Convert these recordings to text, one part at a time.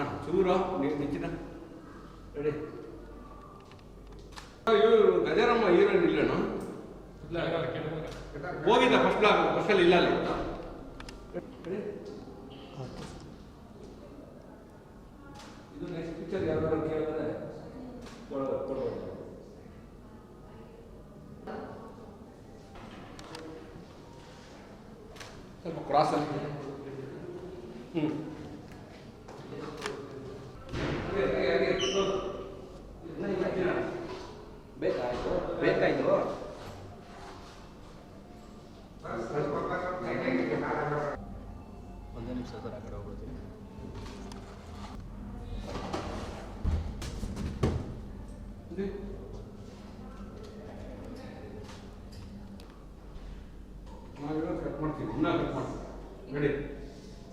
ಅಣ್ಣ ಚೂರು ನಿಂಚಿನ ರೆಡಿ ಇವರು ಗಜಾರಮ್ಮ ಹೀರೋಯಿನ್ ಇಲ್ಲಣ್ಣ ಹೋಗಿದ್ದ ಫಸ್ಟ್ ಬ್ಲಾಗ್ ಫಸ್ಟಲ್ಲಿ ಇಲ್ಲ ಅಲ್ಲಿ? ಇದು ನೆಕ್ಸ್ಟ್ ಪಿಕ್ಚರ್ ಯಾವ್ದಾದ್ರು ಕೇಳಿದ್ರೆ ಕೊಡ್ಬೋದು ಸ್ವಲ್ಪ ಕ್ರಾಸ್ ಅಲ್ಲಿ ಹ್ಞೂ ಬೇಕಾಯ್ತು. ಒಂದೇ ನಿಮಿಷ ಸರ್ ಆ ಕಡೆ ಹೋಗ್ಬಿಡ್ತೀನಿ. ನಾವಿವಾಗ ಕಟ್ ಮಾಡ್ತೀವಿ ಇನ್ನೂ ಕಟ್ ಮಾಡ್ತೀವಿ. ನೋಡಿ.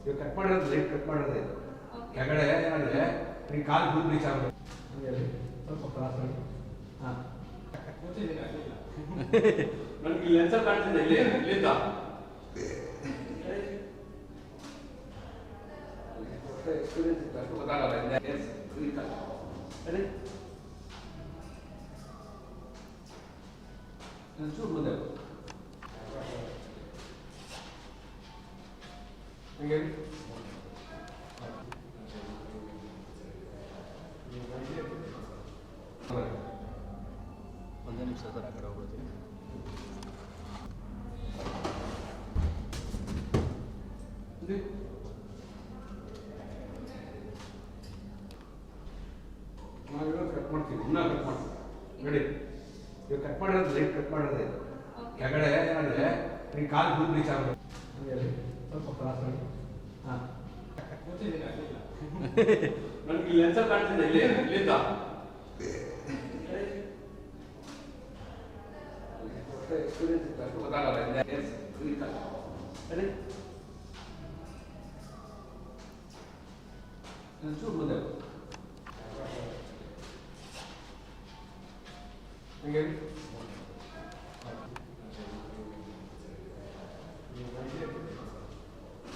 ಇವಾಗ ಕಟ್ ಮಾಡಿರೋದು ಲೇಟ್ ಕಟ್ ಮಾಡಿರೋದು ಇದು. ಕೆಳಗಡೆ ಏನಂದ್ರೆ ನೀವು ಕಾಲು ಫುಲ್ ರೀಚ್ ಆಗಬೇಕು ಸ್ವಲ್ಪ ಕ್ರಾಸ್ ಹಾಂ. ನನಗೆ ಇಲ್ಲಿ ಲೆನ್ಸಲ್ಲಿ ಕಾಣ್ತಿದೆ ಇಲ್ಲಿ ಇಲ್ಲಿಂದ ಎಕ್ಸ್ಪೀರಿಯನ್ಸ್ ಇತ್ತು ಅಷ್ಟು ಗೊತ್ತಾಗಲ್ಲ ಹೇಳಿ ಚೂರು ಮುಂದೆ ಹೋಗು. ನಿಮಿಷ ಸರ್ ಆ ಕಡೆ ಹೋಗ್ಬಿಡ್ತೀನಿ ನಾವಿವಾಗ ಕಟ್ ಮಾಡ್ತೀವಿ ಇನ್ನೂ ಕಟ್ ಮಾಡ್ತೀವಿ ನೋಡಿ ಇವಾಗ ಕಟ್ ಕಟ್ ಫುಲ್ ಸ್ವಲ್ಪ ಕ್ರಾಸ್ ಮಾಡಿ ಹಾಂ ನನಗೆ ಲೆನ್ಸಲ್ಲಿ ಕಾಣ್ತಿದೆ, ಇಲ್ಲಿ, ಇಲ್ಲಿಂದ. ってくれてた人だからね、作りたあれ？ちょっと待ってよ。